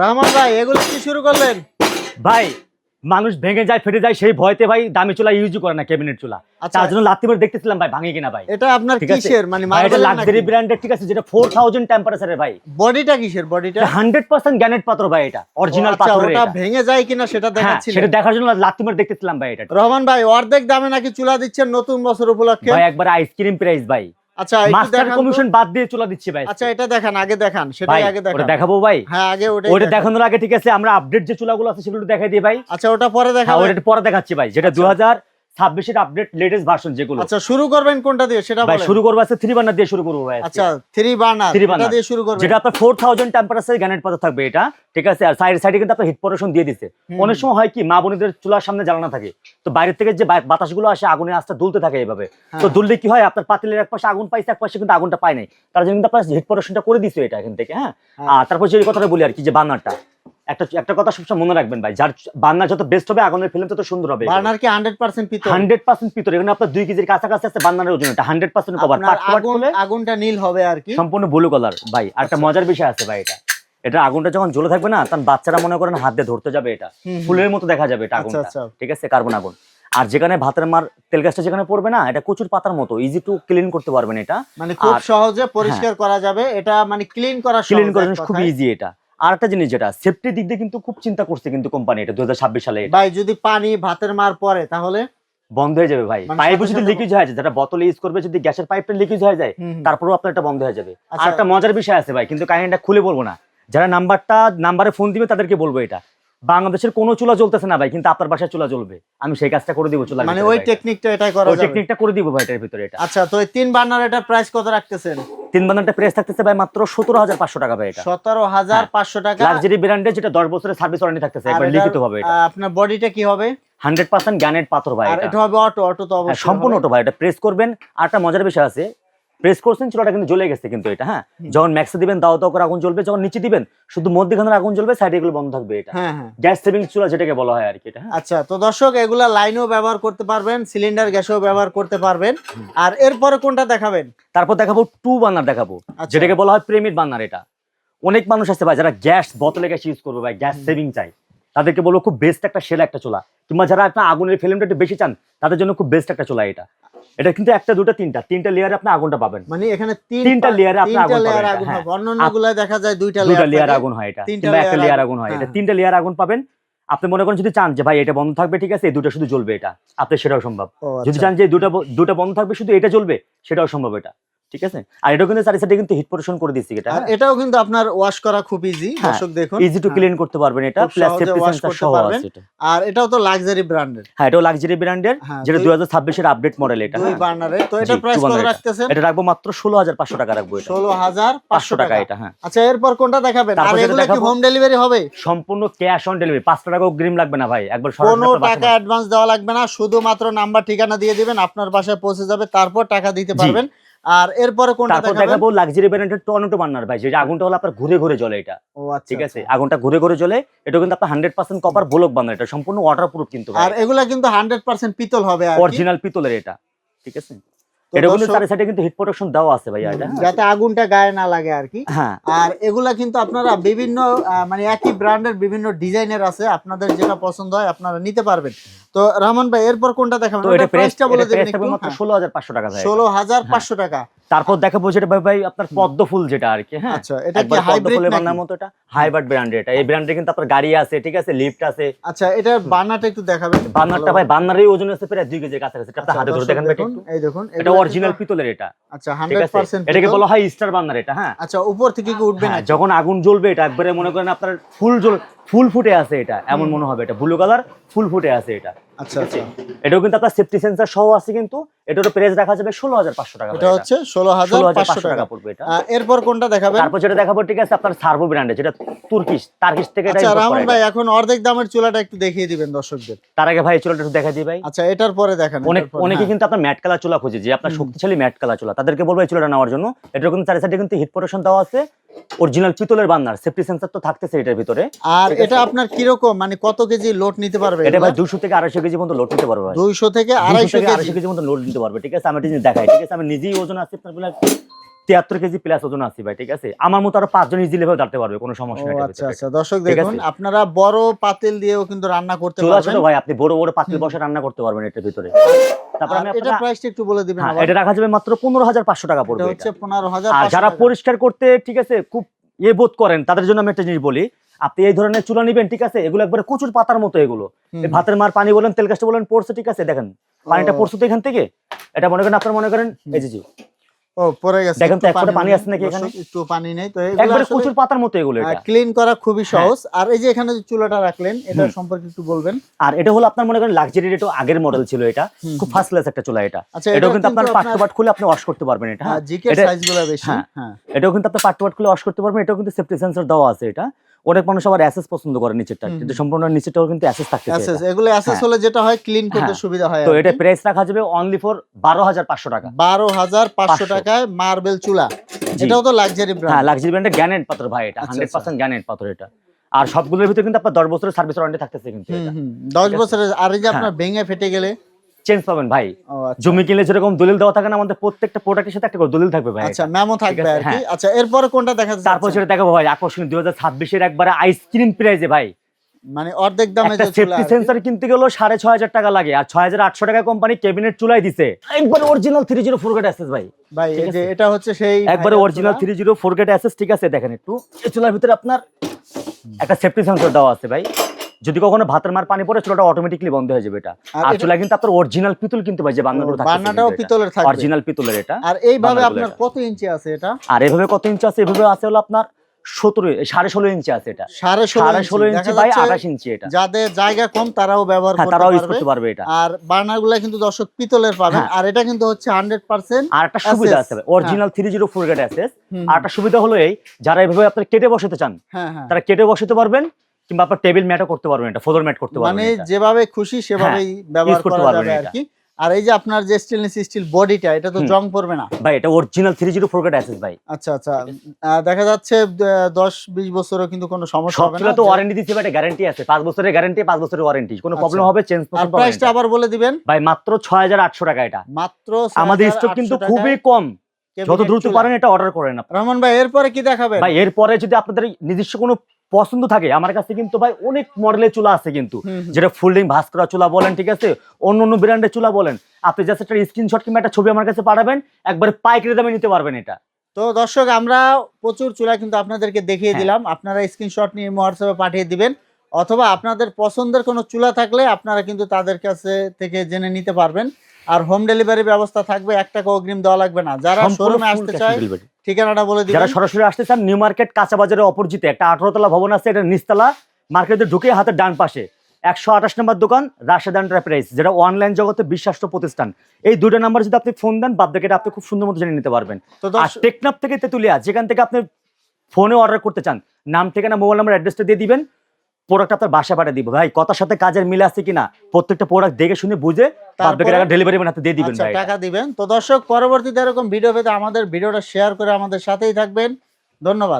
রহমান ভাই এগুলো কি শুরু করলেন? ভাই মানুষ ভেঙে যায় ফেটে যায় সেই ভয়তে ভাই দামি চুলা ইউজ করে না ক্যাবিনেট চুলা। আচ্ছা। তার জন্য লাত্তি মারে দেখতেছিলাম ভাই ভাঙে কিনা ভাই। এটা আপনার কিসের? মানে এটা লাক্সারি ব্র্যান্ডের ঠিক আছে যেটা ফোর থাউজেন্ড টেম্পারেচারের ভাই। বডিটা কিসের? বডিটা হান্ড্রেড পার্সেন্ট গ্যানেট পাথর ভাই এটা অরিজিনাল আচ্ছা পাথরের ওটা এটা। ভেঙে যায় কিনা সেটা হ্যাঁ দেখাচ্ছিলেন। সেটা দেখার জন্য লাত্তি মারে দেখতেছিলাম ভাই এটা। রহমান ভাই অর্ধেক দামে নাকি চুলা দিচ্ছেন নতুন বছর উপলক্ষে? ভাই একবার আইসক্রিম প্রাইস ভাই। আচ্ছা মাস্টার কমিশন বাদ দিয়ে চুলা দিচ্ছি ভাই। আচ্ছা এটা দেখান আগে দেখান সেটাই আগে ওটা দেখাবো ভাই? হ্যাঁ আগে ওটা ওটা দেখানোর আগে ঠিক আছে আমরা আপডেট যে চুলাগুলো আছে সেগুলো দেখাই দিই ভাই। আচ্ছা ওটা পরে দেখা ওটা পরে দেখাচ্ছি ভাই যেটা দু হাজার ছাব্বিশের আপডেট লেটেস্ট ভার্সন যেগুলো। আচ্ছা শুরু করবেন কোনটা দিয়ে? সেটা ভাই শুরু করব আছে থ্রি বার্নার দিয়ে শুরু করব ভাই আচ্ছা থ্রি বার্নার এটা burner। দিয়ে শুরু করবেন। যেটা আপনার ফোর থাউজেন্ড টেম্পারেচার গ্যানেট পাতা থাকবে এটা ঠিক আছে? আর সাইড সাইডে কিন্তু আপনার হিট প্রোটেকশন দিয়ে দিচ্ছে অনেক সময় হয় কি মা বোনদের চুলার সামনে জ্বালানো থাকে। তো বাইরের থেকে যে বাতাসগুলো আসে আগুনের আস্তে দুলতে থাকে এইভাবে। হ্যাঁ। তো দুললে কি হয় আপনার পাতিলের এক পাশে আগুন পাইছে এক পাশে কিন্তু আগুনটা পায় নাই। তার জন্য কিন্তু আপনার হিট প্রোটেকশনটা করে দিচ্ছে এটা এখান থেকে হ্যাঁ? হ্যাঁ। আর তারপর যে কথাটা বলি আর কি যে বার্নারটা একটা একটা কথা সবসময় মনে রাখবেন ভাই যার বার্নার যত বেস্ট হবে আগুনের ফিল্ম তত সুন্দর হবে বার্নার কি পিতল? এখানে আপনার কেজির কাছাকাছি আছে বার্নারের ওজন এটা হান্ড্রেড পার্সেন্ট কভার আগুন আগুনটা নীল হবে আর কি। সম্পূর্ণ ব্লু কালার ভাই আর একটা মজার বিষয় আছে ভাই এটা। এটা আগুনটা যখন জ্বলে থাকবে না তখন বাচ্চারা মনে করেন হাত দিয়ে ধরতে যাবে এটা। ফুলের মতো দেখা যাবে এটা আচ্ছা, আগুনটা। আচ্ছা। ঠিক আছে? কার্বন আগুন। আর যেখানে ভাতের মার তেল গ্যাসটা যেখানে পড়বে না এটা কচুর পাতার মতো ইজি টু ক্লিন করতে পারবেন এটা। মানে খুব সহজে পরিষ্কার করা যাবে এটা মানে ক্লিন করা ক্লিন জন্য খুব ইজি এটা। আর একটা জিনিস যেটা সেফটি দিক দিয়ে কিন্তু খুব চিন্তা করছে কিন্তু কোম্পানি এটা দু সালে। ভাই যদি পানি ভাতের মার পরে তাহলে? বন্ধ হয়ে যাবে ভাই। মানে পাইপ যদি লিকেজ হয়ে যায় যেটা বোতলে ইউজ করবে যদি গ্যাসের পাইপটা লিকেজ হয়ে যায়। তারপরেও আপনার এটা বন্ধ হয়ে যাবে। আর আচ্ছা। একটা মজার বিষয় আছে ভাই কিন্তু কাহিনীটা খুলে বলব না। যারা নাম্বারটা নাম্বারে ফোন দিবে তাদেরকে বলব এটা। বাংলাদেশের কোনো চুলা জ্বলতেছে না ভাই কিন্তু আপনার বাসায় চুলা জ্বলবে। আমি সেই কাজটা করে দিব চুলা মানে ওই টেকনিকটা এটাই করা ওই টেকনিকটা করে দিব ভাই এটার ভিতরে এটা। আচ্ছা তো এই তিন বার্নার এটা প্রাইস কত রাখতেছেন? তিন বানানটা প্রেস থাকতেছে ভাই মাত্র সতেরো হাজার পাঁচশো টাকা ভাই এটা। সতেরো হাজার পাঁচশো টাকা। লাক্সারি ব্র্যান্ডে যেটা দশ বছরের সার্ভিস ওয়ারেন্টি থাকতেছে একবার লিখিত আহ, আপনার বডিটা কি হবে? হান্ড্রেড পার্সেন্ট গ্যানেট পাথর ভাই এটা। এটা হবে অটো অটো তো হ্যাঁ, সম্পূর্ণ অটো ভাই এটা প্রেস করবেন। আর একটা মজার বিষয় আছে প্রেস করছেন চুলাটা কিন্তু জ্বলে গেছে কিন্তু এটা হ্যাঁ? যখন ম্যাক্সে দিবেন দাও দাও করে আগুন জ্বলবে যখন নিচে দিবেন শুধু মধ্যখানের আগুন জ্বলবে সাইডে এগুলো বন্ধ থাকবে এটা। হ্যাঁ হ্যাঁ। গ্যাস সেভিং চুলা যেটাকে বলা হয় আর কি এটা হ্যাঁ? আচ্ছা তো দর্শক এগুলা লাইনও ব্যবহার করতে পারবেন সিলিন্ডার গ্যাসও ব্যবহার করতে পারবেন। আর এরপরে কোনটা দেখাবেন? তারপর দেখাবো টু বার্নার দেখাবো আচ্ছা। যেটাকে বলা হয় প্রেমিট বার্নার এটা। অনেক মানুষ আছে ভাই যারা গ্যাস বোতলে গ্যাস ইউজ করবে ভাই গ্যাস সেভিং চাই তাদেরকে বলব খুব বেস্ট একটা সেরা একটা চুলা। কিংবা যারা আপনার আগুনের ফিল্মটা একটু বেশি চান তাদের জন্য খুব বেস্ট একটা চুলা এটা। এটা কিন্তু একটা দুটো তিনটা তিনটা লেয়ারে আপনি আগুনটা পাবেন। মানে এখানে তিনটা লেয়ারে আপনি আগুন পাবেন, হ্যাঁ। হবে। অন্যান্যগুলা দেখা যায় দুইটা দুটা লেয়ার লেয়ার আগুন হয় এটা তিনটা কিংবা একটা লেয়ার আগুন, হয়। এটা হ্যাঁ। তিনটা লেয়ার আগুন পাবেন। আপনি মনে করেন যদি চান যে ভাই এটা বন্ধ থাকবে ঠিক আছে এই দুটো শুধু জ্বলবে এটা। আপনি সেটাও সম্ভব। যদি চান যে দুটো দুটো বন্ধ থাকবে শুধু এটা জ্বলবে সেটাও সম্ভব এটা। ঠিক আছে? আর এটাও কিন্তু চারি সাইডে কিন্তু হিট প্রোটেকশন করে দিচ্ছি এটা এটাও কিন্তু আপনার ওয়াশ করা খুব ইজি হ্যাঁ, দর্শক দেখুন। ইজি টু ক্লিন করতে পারবেন এটা প্লাস সেফটি সেন্সর সহ আছে এটা। আর এটাও তো লাক্সারি ব্র্যান্ডের হ্যাঁ এটাও লাক্সারি ব্র্যান্ডের যেটা দুই- দুই হাজার ছাব্বিশের আপডেট মডেল এটা। দুই। বার্নারে তো এটা প্রাইস কত রাখতেছেন? এটা রাখব মাত্র ষোলো হাজার পাঁচশো টাকা রাখব এটা। ষোলো হাজার পাঁচশো পাঁচশো টাকা টাকা। এটা হ্যাঁ। আচ্ছা এরপর কোনটা দেখাবেন? আর এগুলো কি হোম ডেলিভারি হবে? সম্পূর্ণ ক্যাশ অন ডেলিভারি পাঁচশো টাকা অগ্রিম লাগবে না ভাই একবার কোনো টাকা অ্যাডভান্স দেওয়া লাগবে না শুধুমাত্র নাম্বার ঠিকানা দিয়ে দিবেন আপনার বাসায় পৌঁছে যাবে তারপর টাকা দিতে পারবেন। আর এরপরে কোনটা তারপর দেখাবো লাক্সারি ব্র্যান্ডের টর্নেটো বার্নার ভাই যেটা আগুনটা হলো আপনার ঘুরে ঘুরে জ্বলে এটা। ও আচ্ছা ঠিক আছে? আচ্ছা। আগুনটা ঘুরে ঘুরে জ্বলে এটা কিন্তু আপনার hundred percent copper block burner এটা সম্পূর্ণ ওয়াটার প্রুফ কিন্তু আর এগুলা কিন্তু হান্ড্রেড পার্সেন্ট পিতল হবে আর অরিজিনাল পিতলের এটা ঠিক আছে? এটা কিন্তু চারি সাইডে কিন্তু হিট প্রোটেকশন দেওয়া আছে ভাই এটা। হ্যাঁ। যাতে আগুনটা গায়ে না লাগে আর কি। হ্যাঁ। আর এগুলা কিন্তু আপনারা বিভিন্ন মানে একই ব্র্যান্ডের বিভিন্ন ডিজাইনের আছে আপনাদের যেটা পছন্দ হয় আপনারা নিতে পারবেন। তো রহমান ভাই এরপর কোনটা দেখাবেন? এটা প্রাইসটা বলে দেবেন একটু মাত্র ষোলো হাজার পাঁচশো টাকা ভাই এটা। ষোলো হাজার পাঁচশো টাকা। তারপর দেখাবো যেটা ভাই ভাই আপনার পদ্ম ফুল যেটা আর কি হ্যাঁ? আচ্ছা এটা কি হাইব্রিড ফুলের বানানোর মতো এটা হাইব্রিড ব্র্যান্ডের এটা। এই ব্র্যান্ডে কিন্তু আপনার গাড়ি আছে ঠিক আছে লিফট আছে। আচ্ছা এটা বার্নারটা একটু দেখাবেন। বার্নারটা ভাই বার্নারের ওজন আছে প্রায় দুই কেজির কাছাকাছি। এটা আপনি আচ্ছা, হাতে ধরে দেখেন ভাই দেখুন, একটু। এই দেখুন এটা অরিজিনাল পিতলের এটা। আচ্ছা ঠিক হান্ড্রেড আছে? পার্সেন্ট এটাকে বলা হয় স্টার বার্নার এটা হ্যাঁ? আচ্ছা উপর থেকে কি উঠবে না হ্যাঁ, যখন আগুন জ্বলবে এটা একবারে মনে করেন আপনার ফুল জ্বল ফুল ফুটে আছে এটা এমন মনে হবে এটা। ব্লু কালার ফুল ফুটে আছে এটা। আচ্ছা আচ্ছা। এটাও কিন্তু আপনার সেফটি সেন্সর সহ আছে কিন্তু এটারও প্রাইস রাখা যাবে ষোলো হাজার পাঁচশো টাকা এটা হচ্ছে ষোলো হাজার পাঁচশো টাকা। পড়বে এটা। এরপর কোনটা দেখাবেন? তারপর যেটা দেখাবো ঠিক আছে আপনার সার্ভো ব্র্যান্ডে যেটা তুর্কিশ টার্কিশ থেকে আচ্ছা রামন ভাই এখন অর্ধেক দামের চুলাটা একটু দেখিয়ে দিবেন দর্শকদের। তার আগে ভাই চুলাটা একটু দেখা দিই ভাই। আচ্ছা এটার পরে দেখান অনেক অনেকে হ্যাঁ। কিন্তু আপনার ম্যাট কালার চুলা খুঁজে যে আপনার শক্তিশালী ম্যাট কালার চুলা। তাদেরকে বলব এই চুলাটা নেওয়ার জন্য। এটার কিন্তু চারি সাইডে কিন্তু হিট প্রোটেকশন দেওয়া আছে। অরিজিনাল পিতলের বান্নার সেফটি সেন্সর তো থাকতেছে এটার ভিতরে। আর এটা আপনার কি রকম মানে কত কেজি লোড নিতে পারবে এটা ভাই 200 থেকে আড়াইশো কেজি পর্যন্ত লোড নিতে পারবে ভাই। দুইশো থেকে 200 থেকে কেজি আড়াইশো কেজি। পর্যন্ত লোড নিতে পারবে ঠিক আছে? আমি এটা দেখাই ঠিক আছে? আমি নিজেই ওজন আছে আপনার তিয়াত্তর কেজি প্লাস ওজন আছে ভাই ঠিক আছে? আমার মতো আরও পাঁচজন ইজিলি ভাবে দাঁড়াতে পারবে কোনো সমস্যা নেই আচ্ছা আচ্ছা। দর্শক দেখুন আপনারা বড় পাতিল দিয়েও কিন্তু রান্না করতে পারবেন। ভাই আপনি বড় বড় পাতিল বসে রান্না করতে পারবেন এটার ভিতরে। তারপর আমি এটা প্রাইসটা একটু বলে দিবেন হ্যাঁ এটা রাখা যাবে মাত্র পনেরো হাজার পাঁচশো টাকা পড়বে এটা। পনেরো হাজার আর যারা পরিষ্কার করতে ঠিক আছে খুব ইয়ে বোধ করেন তাদের জন্য আমি একটা জিনিস বলি। আপনি এই ধরনের চুলা নিবেন ঠিক আছে এগুলো একবারে কচুর পাতার মতো এগুলো। ভাতের মার পানি বলেন তেল গাছটা বলেন পড়ছে ঠিক আছে দেখেন। পানিটা। পড়ছে তো এখান থেকে? এটা মনে করেন আপনার মনে করেন এই জি, ও পড়ে গেছে। দেখেন তো একটু পানি আছে নাকি এখানে? একটু পানি নেই। তো একবারে কচুর পাতার মতো এগুলো এটা। ক্লিন করা খুবই হ্যাঁ। সহজ। আর এই যে এখানে যে চুলাটা রাখলেন এটা সম্পর্কে একটু বলবেন। আর এটা হলো আপনার মনে করেন লাক্সারি রেটও আগের মডেল ছিল এটা। খুব ফার্স্ট ক্লাস একটা চুলা এটা। আচ্ছা এটাও কিন্তু আপনার পাট খুলে আপনি ওয়াশ করতে পারবেন এটা হ্যাঁ সাইজগুলো বেশি হ্যাঁ। হ্যাঁ। এটাও কিন্তু আপনি পাট খুলে ওয়াশ করতে পারবেন এটাও কিন্তু সেফটি সেন্সর দেওয়া আছে এটা। অনেক মানুষ আবার অ্যাসেস পছন্দ করে নিচেরটা কিন্তু সম্পূর্ণ নিচেরটাও কিন্তু অ্যাসেস চায় অ্যাসেস এগুলো অ্যাসেস। হলে যেটা হয় ক্লিন করতে হ্যাঁ। সুবিধা হয় তো এটা প্রাইস রাখা যাবে অনলি ফর বারো হাজার পাঁচশো টাকা বারো হাজার পাঁচশো টাকায় মার্বেল চুলা। এটাও তো লাক্সারি ব্র্যান্ড হ্যাঁ লাক্সারি ব্র্যান্ডের গ্যানেট পাথর ভাই এটা আচ্ছা, হান্ড্রেড আচ্ছা। পার্সেন্ট গ্যানেট পাথর এটা আর সবগুলোর ভিতরে কিন্তু আপনার দশ বছরের সার্ভিস ওয়ারেন্টি থাকতেছে কিন্তু এটা হুম দশ ঠিক আছে। বছরের আর এই যে আপনার হ্যাঁ। ভেঙে ফেটে গেলে চেঞ্জ পাবেন ভাই। আচ্ছা। জমি কিনলে যেরকম দলিল দেওয়া থাকে না আমাদের প্রত্যেকটা প্রোডাক্টের সাথে একটা করে দলিল থাকবে ভাই। আচ্ছা মেমো থাকবে আর কি। হ্যাঁ। আচ্ছা এরপরে কোনটা দেখা যাচ্ছে তারপর সেটা দেখাবো ভাই আকর্ষণীয় দুই হাজার ছাব্বিশের একবারে আইসক্রিম প্রাইজে ভাই। মানে অর্ধেক দামে যে চুলা সেফটি। সেন্সর কিনতে গেলেও ছয় হাজার টাকা লাগে আর ছয় হাজার আটশো টাকা কোম্পানি ক্যাবিনেট চুলাই দিছে। একবার original three zero four gate SS ভাই। ভাই এই যে এটা হচ্ছে সেই একবারে অরিজিনাল চুলা। Three zero four gate SS ঠিক আছে দেখেন একটু। এই চুলার ভিতরে আপনার একটা সেফটি সেন্সর দেওয়া আছে ভাই। যদি কখনো ভাতের মার পানি পড়ে চুলাটা অটোমেটিকলি বন্ধ হয়ে যাবে এটা। আর চুলা কিন্তু আপনার অরিজিনাল পিতল কিন্তু ভাই যে বান্নাগুলো থাকে বান্নাটাও পিতলের থাকবে। অরিজিনাল পিতলের এটা। আর এইভাবে আপনার কত ইঞ্চি আছে এটা? আর এভাবে কত ইঞ্চি আছে? এভাবে আছে হলো আপনার সতেরো সাড়ে ষোলো ইঞ্চি আছে এটা। সাড়ে ষোলো ইঞ্চি। বাই আঠাশ ইঞ্চি এটা। যাদের জায়গা কম তারাও ব্যবহার হ্যাঁ তারাও ইউজ করতে পারবে এটা। আর বার্নারগুলা কিন্তু দর্শক পিতলের হ্যাঁ। আর এটা কিন্তু হচ্ছে হান্ড্রেড পার্সেন্ট আর একটা সুবিধা আছে original three zero four SS আর একটা সুবিধা হলো এই যারা এভাবে আপনার কেটে বসাতে চান হ্যাঁ। তারা কেটে বসাতে পারবেন। কিংবা আপনার টেবিল ম্যাটও করতে পারবেন এটা ফোদর ম্যাট করতে পারবেন মানে যেভাবে খুশি সেভাবেই ব্যবহার করতে পারবেন আর কি আর এই যে আপনার যে স্টেনলেস স্টিল বডিটা এটা তো জং পড়বে না? ভাই এটা অরিজিনাল থ্রি জিরো অ্যাসেস ভাই। আচ্ছা আচ্ছা। দেখা যাচ্ছে আহ, দশ বিশ বছরও কিন্তু কোনো সমস্যা হবে না। তো ওয়ারেন্টি দিচ্ছে ভাই গ্যারান্টি আছে। পাঁচ বছরের গ্যারান্টি পাঁচ বছরের ওয়ারেন্টি কোনো প্রবলেম আচ্ছা। হবে চেঞ্জ আর প্রাইসটা আবার বলে দিবেন? ভাই মাত্র ছয় হাজার আটশো টাকা এটা। মাত্র আমাদের স্টক কিন্তু খুবই কম। যত দ্রুত। পারেন এটা অর্ডার করেন। রহমান ভাই এরপরে কি দেখাবেন? ভাই এরপরে যদি আপনাদের নিজস্ব কোনো পছন্দ থাকে। আমার কাছে কিন্তু ভাই অনেক মডেলের চুলা আছে কিন্তু। যেটা ফোল্ডিং ভাস করা চুলা বলেন ঠিক আছে? অন্য অন্য ব্র্যান্ডের চুলা বলেন। আপনি জাস্ট একটা স্ক্রিনশট কিংবা একটা ছবি আমার কাছে পাঠাবেন একবারে পাইকারি দামে নিতে পারবেন এটা। তো দর্শক আমরা প্রচুর চুলা কিন্তু আপনাদেরকে দেখিয়ে হ্যাঁ। দিলাম। আপনারা স্ক্রিনশট নিয়ে হোয়াটসঅ্যাপে পাঠিয়ে দিবেন। অথবা আপনাদের পছন্দের কোনো চুলা থাকলে আপনারা কিন্তু তাদের কাছে থেকে জেনে নিতে পারবেন। আর হোম ডেলিভারি ব্যবস্থা থাকবে এক টাকা অগ্রিম দেওয়া লাগবে না। যারা শোরুমে আসতে চায় ঠিকানাটা বলে দিই যারা সরাসরি আসতে চান নিউ মার্কেট কাঁচা বাজারের অপরজিতে একটা আঠারো তলা ভবন আছে এটা নিচতলা মার্কেটে ঢুকে হাতের ডান পাশে। একশো আঠাশ নম্বর দোকান রাশেদ এন্টারপ্রাইজ যেটা অনলাইন জগতে বিশ্বাস্ত প্রতিষ্ঠান। এই দুটো নাম্বার যদি আপনি ফোন দেন বাদ বাকিটা আপনি খুব সুন্দর মতো জেনে নিতে পারবেন। আর টেকনাফ থেকে তেতুলিয়া যেখান থেকে আপনি ফোনে অর্ডার করতে চান নাম ঠিকানা মোবাইল নাম্বার অ্যাড্রেসটা দিয়ে দিবেন। প্রোডাক্ট আপনার বাসা পাঠিয়ে দিব। ভাই কথার সাথে কাজের মিল আছে কিনা? প্রত্যেকটা প্রোডাক্ট দেখে শুনে বুঝে ডেলিভারি দিয়ে দিবেন আচ্ছা ভাই। টাকা দিবেন। তো দর্শক পরবর্তীতে এরকম ভিডিও পেতে আমাদের ভিডিওটা শেয়ার করে আমাদের সাথেই থাকবেন। ধন্যবাদ।